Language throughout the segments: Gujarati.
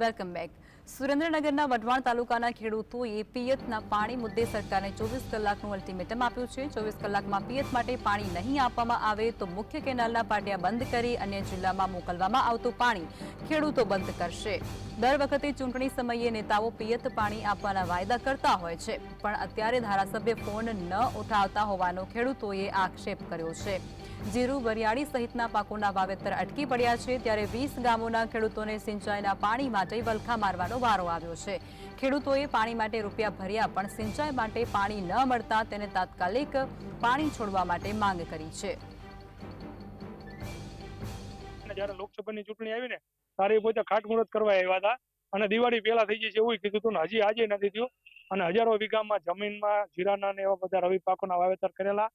Welcome back. સુરેન્દ્રનગરના વઢવાણ તાલુકાના ખેડૂતોએ પિયતના પાણી મુદ્દે સરકારને ચોવીસ કલાકનું અલ્ટિમેટમ આપ્યું છે. ચોવીસ કલાકમાં પિયત માટે પાણી નહીં આપવામાં આવે તો મુખ્ય કેનાલના પાટિયા બંધ કરી અન્ય જિલ્લામાં મોકલવામાં આવતું પાણી ખેડૂતો બંધ કરશે. દર વખતે ચૂંટણી સમયે નેતાઓ પિયત પાણી આપવાના વાયદા કરતા હોય છે, પણ અત્યારે ધારાસભ્ય ફોન ન ઉઠાવતા હોવાનો ખેડૂતોએ આક્ષેપ કર્યો છે. જીરું, વરિયાળી સહિતના પાકોના વાવેતર અટકી પડ્યા છે, ત્યારે વીસ ગામોના ખેડૂતોને સિંચાઈના પાણી માટે વલખા મારવાનો વારો આવ્યો છે. ખેડૂતોએ પાણી માટે રૂપિયા ભર્યા પણ સિંચાઈ માટે પાણી ન મળતા તેને તાત્કાલિક પાણી છોડવા માટે માંગ કરી છે. જયારે લોકસભાની ચૂંટણી આવી ને ત્યારે એ પોતે ખાટમુહૂર્ત કરવા આવ્યા હતા અને દિવાળી પહેલા થઈ જશે એવું કીધું હતું ને હજી આજે નથી થયું. અને હજારો વીઘામાં જમીનમાં જીરાના ને એવા બધા રવિ પાકોના વાવેતર કરેલા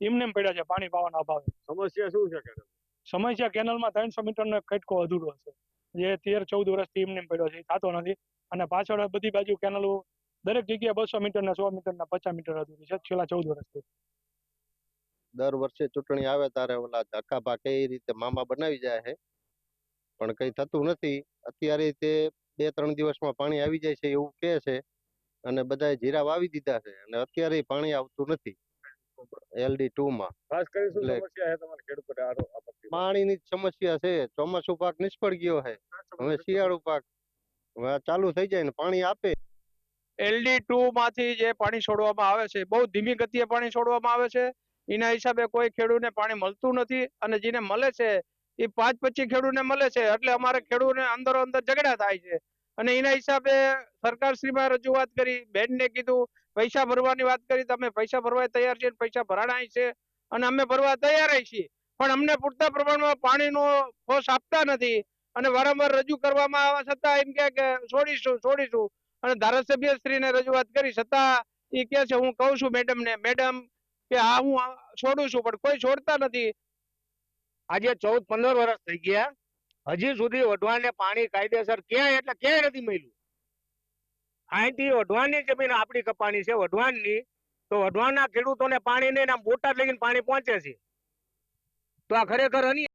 એમને પડ્યા છે પાણી પાવાના અભાવે. સમસ્યા શું છે સમસ્યા કેનલમાં ત્રણસો મીટરનો કટકો અધૂરો છે. જે તેર, ચૌદ વર્ષથી એમને પડ્યો છે થતો નથી. અને પાછળ બધી બાજુ કેનલો દરેક જગ્યાએ બસો મીટર ને સો મીટર ના પચાસ મીટર અધૂરી છે છેલ્લા ચૌદ વર્ષથી. દર વર્ષે ચૂંટણી આવે ત્યારે ઓલા ધક્કા ભાગ એ રીતે મામા બનાવી જાય છે? પણ કઈ થતું નથી. અત્યારે તે બે, ત્રણ દિવસમાં પાણી આવી જાય છે એવું કહે છે. અને બધાએ જીરા વાવી દીધા છે. અને અત્યારે પાણી આવતું નથી. એલડી ટુ માં. ખાસ કરી શું સમસ્યા છે તમારા ખેડૂતોને? આરો પાણીની સમસ્યા છે. ચોમાસુ પાક નિષ્ફળ ગયો છે. હવે શિયાળુ પાક ચાલુ થઈ જાય ને પાણી આપે. એલડી ટુ માંથી જે પાણી છોડવામાં આવે છે બહુ ધીમી ગતિએ પાણી છોડવામાં આવે છે. એના હિસાબે કોઈ ખેડૂતને પાણી મળતું નથી અને જેને મળે છે એ પાંચ પચીસ ખેડૂતને મળે છે. એટલે અમારે ખેડૂતને અંદરો અંદર ઝઘડા થાય છે. અને એના હિસાબે સરકારશ્રીમાં રજૂઆત કરી, બેનને કીધું, પૈસા ભરવાની વાત કરી, તમે પૈસા ભરવા તૈયાર છે પૈસા ભરાણા છે અને અમે ભરવા તૈયાર છીએ. પણ અમને પૂરતા પ્રમાણમાં પાણીનો ફોર્સ આપતા નથી અને વારંવાર રજૂ કરવામાં આવવા છતાં એમ કે છોડીશું છોડીશું. અને ધારાસભ્ય શ્રીને રજૂઆત કરી, છતાં એ કહે છે, હું કહું છું મેડમ ને મેડમ, કે હા, હું છોડું છું, પણ કોઈ છોડતા નથી. આજે ચૌદ, પંદર વર્ષ થઈ ગયા. હજી સુધી વઢવાણને પાણી કાયદેસર ક્યાંય, એટલે ક્યાંય નથી મળ્યું. અહીંથી વઢવાણની જમીન આપણી કપાણી છે વઢવાણની તો વઢવાણના ખેડૂતોને પાણી નહીં, ને આમ બોટાદ લઈને પાણી પહોંચે છે. તો આ ખરેખર અન્યાય